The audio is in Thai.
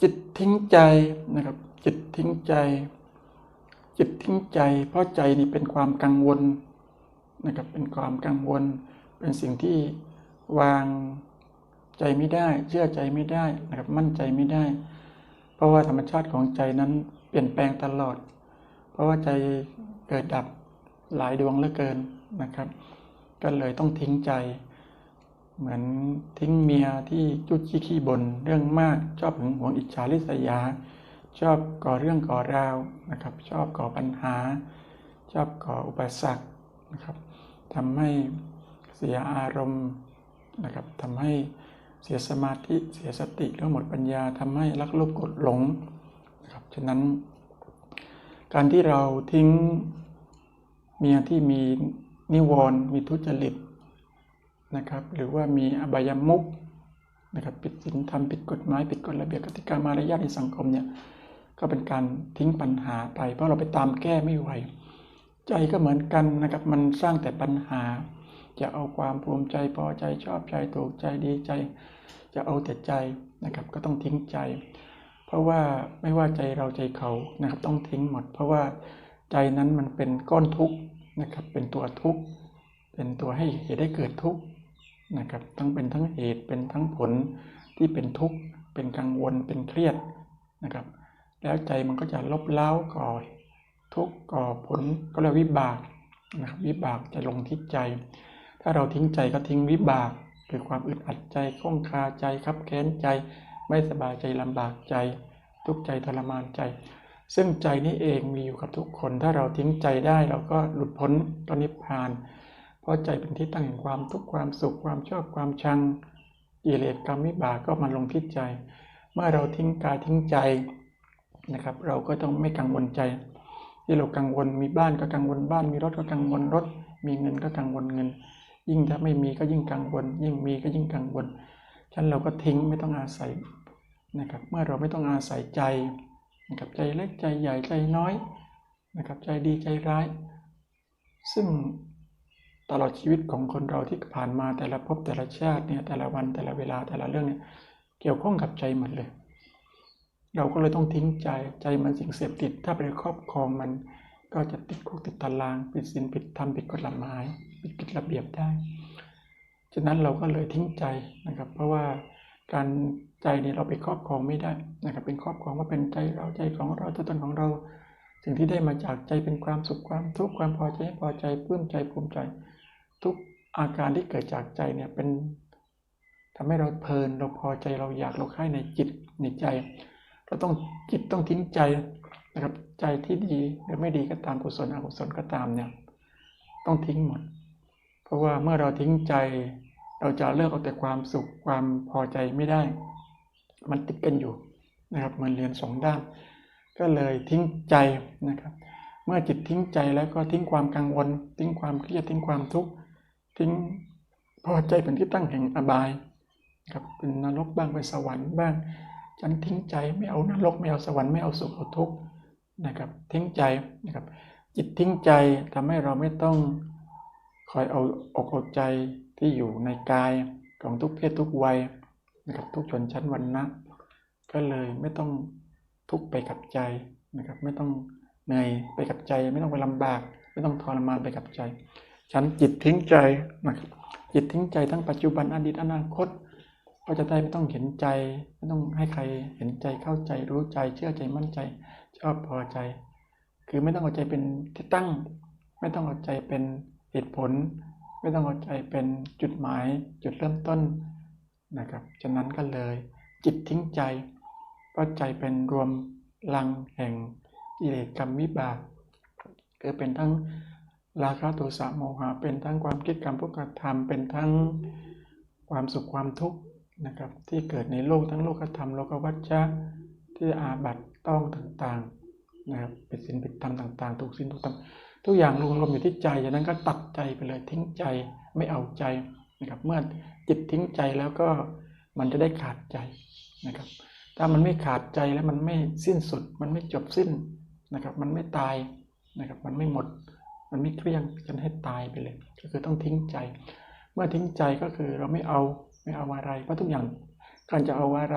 จิตทิ้งใจนะครับ จิตทิ้งใจ จิตทิ้งใจ เพราะใจนี่เป็นความกังวลนะครับ เป็นความกังวล เป็นสิ่งที่วางใจไม่ได้ เชื่อใจไม่ได้นะครับ มั่นใจไม่ได้ เพราะว่าธรรมชาติของใจนั้นเปลี่ยนแปลงตลอด เพราะว่าใจเกิดดับหลายดวงเหลือเกินนะครับ ก็เลยต้องทิ้งใจ เหมือนทิ้งเมียที่จุดจี้ขี้บนเรื่องมาก ชอบหึงหวงอิจฉาริษยา ชอบก่อเรื่องก่อราวนะครับ ชอบก่อปัญหา ชอบก่ออุปสรรคนะครับทำให้เสียอารมณ์นะครับทำให้เสียสมาธิเสียสติแล้วหมดปัญญาทำให้ลักลบกดหลงนะครับฉะนั้น การที่เราทิ้งเมียที่มีนิวรณ์มีทุจริต นะครับ หรือว่ามีอบายมุกนะครับผิดศีลธรรมผิดกฎหมายผิดกฎระเบียบกติกามารยาทในสังคมเนี่ยก็เป็นการทิ้งปัญหาไป เพราะเราไปตามแก้ไม่ไหว ใจก็เหมือนกันนะครับ มันสร้างแต่ปัญหา จะเอาความภูมิใจพอใจชอบใจถูกใจดีใจ จะเอาแต่ใจนะครับ ก็ต้องทิ้งใจ เพราะว่าไม่ว่าใจเราใจเขานะครับ ต้องทิ้งหมด เพราะว่าใจนั้นมันเป็นก้อนทุกข์นะครับ เป็นตัวทุกข์เป็นตัวให้เหตุให้เกิดทุกข์ นะครับ ทั้งเป็นทั้งเหตุเป็นทั้งผลที่เป็นทุกข์เป็นกังวลเป็นเครียดนะครับ แล้วใจมันก็จะลบเล้าก่อทุกข์ก่อผลก็เรียกวิบากนะครับวิบากจะลงที่ใจ ถ้าเราทิ้งใจก็ทิ้งวิบาก คือความอึดอัดใจข้องคาใจคับแค้นใจไม่สบายใจลำบากใจ ทุกข์ใจทรมานใจ ซึ่งใจนี้เองมีอยู่กับทุกคน ถ้าเราทิ้งใจได้เราก็หลุดพ้นก็นิพพาน เพราะใจเป็นที่ตั้งแห่งความทุกข์ความสุขความชอบความชังกิเลสกรรมวิบากก็มาลงที่ใจ เมื่อเราทิ้งกายทิ้งใจนะครับ เราก็ต้องไม่กังวลใจ ที่เรากังวลมีบ้านก็กังวลบ้าน มีรถก็กังวลรถ มีเงินก็กังวลเงิน ยิ่งถ้าไม่มีก็ยิ่งกังวล ยิ่งมีก็ยิ่งกังวลฉะนั้นเราก็ทิ้งไม่ต้องอาศัยนะครับ เมื่อเราไม่ต้องอาศัยใจนะครับใจเล็กใจใหญ่ใจน้อยนะครับใจดีใจร้าย ซึ่ง ตลอดชีวิตของคนเราที่ผ่านมาแต่ละภพแต่ละชาติเนี่ยแต่ละวันแต่ละเวลาแต่ละเรื่องเนี่ยเกี่ยวข้องกับใจหมดเลย เราก็เลยต้องทิ้งใจใจมันสิ่งเสพติด ถ้าไปครอบครองมันก็จะติดคุกติดตารางผิดศีลผิดธรรมผิดกฎหมายผิดกฎระเบียบได้ฉะนั้นเราก็เลยทิ้งใจนะครับ เพราะว่าการใจเนี่ยเราไปครอบครองไม่ได้นะครับ เป็นครอบครองว่าเป็นใจเราใจของเราตัวตนของเราสิ่งที่ได้มาจากใจเป็นความสุขความทุกข์ความพอใจพอใจปลื้มใจภูมิใจ ทุกอาการที่เกิดจากใจเนี่ยเป็นทำให้เราเพลินเราพอใจเราอยากเราใคร่ในจิตในใจ เราต้องจิตต้องทิ้งใจนะครับใจที่ดีหรือไม่ดีก็ตามกุศลอกุศลก็ตามเนี่ยต้องทิ้งหมด เพราะว่าเมื่อเราทิ้งใจ เราจะเลิกเอาแต่ความสุขความพอใจไม่ได้ มันติดกันอยู่นะครับเหมันเรียนสองด้าน ก็เลยทิ้งใจนะครับ เมื่อจิตทิ้งใจแล้วก็ทิ้งความกังวล ทิ้งความเครียดทิ้งความทุกข์ ทิ้งพอใจเป็นที่ตั้งแห่งอบายครับเป็นนรกบ้างเป็นสวรรค์บ้าง ฉันทิ้งใจไม่เอานรกไม่เอาสวรรค์ไม่เอาสุขเอาทุกข์นะครับ ทิ้งใจนะครับ จิตทิ้งใจทำให้เราไม่ต้องคอยเอาอกเอาใจที่อยู่ในกายของทุกเพศทุกวัยนะครับทุกชนชั้นวรรณะก็เลยไม่ต้องทุกข์ไปกับใจนะครับ ไม่ต้องเหนื่อยไปกับใจ ไม่ต้องไปลำบาก ไม่ต้องทรมานไปกับใจ ฉันจิตทิ้งใจนะครับจิตทิ้งใจทั้งปัจจุบันอดีตอนาคต ก็จะได้ไม่ต้องเห็นใจ ไม่ต้องให้ใครเห็นใจเข้าใจรู้ใจ เชื่อใจมั่นใจ ชอบพอใจ คือไม่ต้องเอาใจเป็นที่ตั้ง ไม่ต้องเอาใจเป็นเหตุผล ไม่ต้องเอาใจเป็นจุดหมาย จุดเริ่มต้นนะครับฉะนั้นก็เลยจิตทิ้งใจเพราะใจเป็นรวมลังแห่งกิเลสกรรมวิบากคือเป็นทั้ง ราคะโทสะโมหะเป็นทั้งความคิดกรรมพวกกระทำเป็นทั้งความสุขความทุกข์นะครับ ที่เกิดในโลกทั้งโลกธรรมโลกวัฏฏะที่อาบัตต้องต่างๆนะครับเป็นสินผิดธรรมต่าง ๆ ถูกสินถูกธรรมทุกอย่างรวมรวมอยู่ที่ใจฉะนั้นก็ตัดใจไปเลยทิ้งใจไม่เอาใจนะครับ เมื่อจิตทิ้งใจแล้วก็มันจะได้ขาดใจนะครับ ถ้ามันไม่ขาดใจแล้วมันไม่สิ้นสุด มันไม่จบสิ้นนะครับ มันไม่ตายนะครับ มันไม่หมด มันไม่เคลี่ยงจนให้ตายไปเลย ก็คือต้องทิ้งใจ เมื่อทิ้งใจก็คือเราไม่เอาไม่เอาอะไรเพราะทุกอย่างการจะเอาอะไร